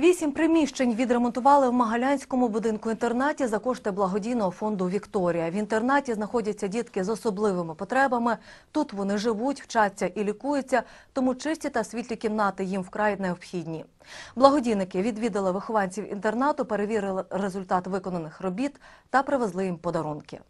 Вісім приміщень відремонтували в Магалянському будинку-інтернаті за кошти благодійного фонду Вікторія. В інтернаті знаходяться дітки з особливими потребами. Тут вони живуть, вчаться і лікуються, тому чисті та світлі кімнати їм вкрай необхідні. Благодійники відвідали вихованців інтернату, перевірили результат виконаних робіт та привезли їм подарунки.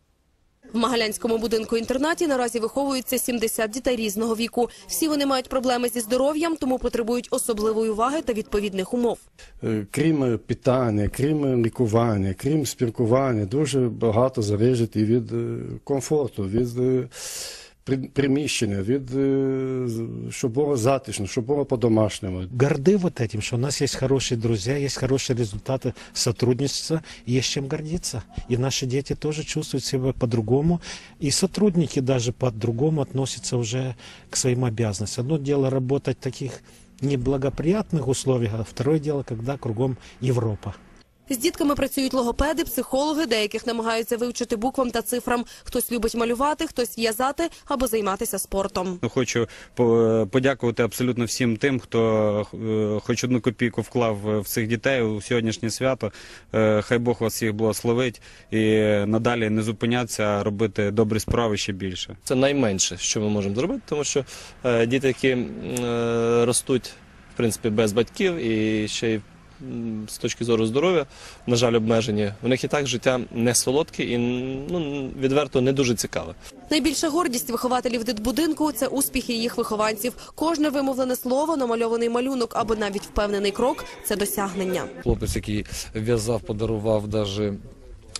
В Магалянському будинку-інтернаті наразі виховуються 70 дітей різного віку. Всі вони мають проблеми зі здоров'ям, тому потребують особливої уваги та відповідних умов. Е, Крім питання, крім лікування, крім спілкування, дуже багато залежить і від е, комфорту, від е, приміщення, від е, з- щоб було затишно, щоб було по-домашньому. горды вот этим, что у нас есть хорошие друзья, есть хорошие результаты сотрудничества, и есть чем гордиться. И наши дети тоже чувствуют себя по-другому, и сотрудники даже по-другому относятся уже к своим обязанностям. Одно дело работать в таких неблагоприятных условиях, а второе дело, когда кругом Европа. З дітками працюють логопеди, психологи, деяких намагаються вивчити буквам та цифрам. Хтось любить малювати, хтось в'язати або займатися спортом. Ну, Хочу по- подякувати абсолютно всім тим, хто е, хоч одну копійку вклав в цих дітей у сьогоднішнє свято. Е, Хай Бог вас всіх благословить і надалі не зупинятися, а робити добрі справи ще більше. Це найменше, що ми можемо зробити, тому що е, діти, які е, ростуть в принципі без батьків і ще й з точки зору здоров'я, на жаль, обмежені. У них і так життя не солодке і ну, відверто не дуже цікаве. Найбільша гордість вихователів дитбудинку – це успіхи їх вихованців. Кожне вимовлене слово, намальований малюнок або навіть впевнений крок – це досягнення. Хлопець, який в'язав, подарував даже е,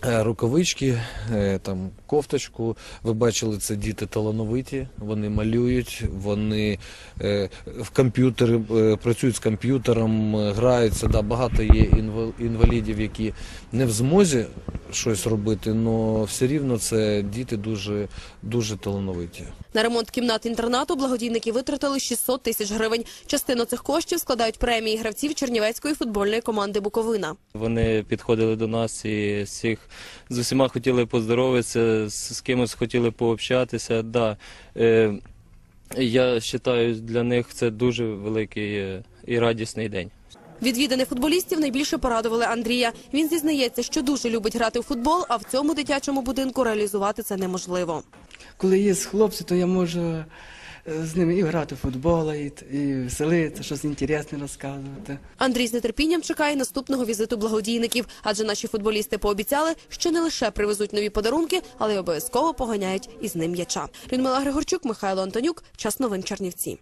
рукавички, е, там кофточку. Ви бачили, це діти талановиті. Вони малюють, вони е, в комп'ютері е, працюють з комп'ютером, е, граються. Да, багато є інвалідів, які не в змозі щось робити, але все рівно це діти дуже, дуже талановиті. На ремонт кімнат інтернату благодійники витратили 600 тисяч гривень. Частину цих коштів складають премії гравців Чернівецької футбольної команди «Буковина». Вони підходили до нас і всіх з усіма хотіли поздоровитися, з, кимось хотіли пообщатися. Да. Е, я вважаю, для них це дуже великий е, і радісний день. Відвідини футболістів найбільше порадували Андрія. Він зізнається, що дуже любить грати у футбол, а в цьому дитячому будинку реалізувати це неможливо. коли є хлопці, то я можу е, з ними і грати в футбол, і, і веселитися, щось інтересне розказувати. Андрій з нетерпінням чекає наступного візиту благодійників, адже наші футболісти пообіцяли, що не лише привезуть нові подарунки, але й обов'язково поганяють із ним м'яча. Людмила Григорчук, Михайло Антонюк. Час новин Чернівці.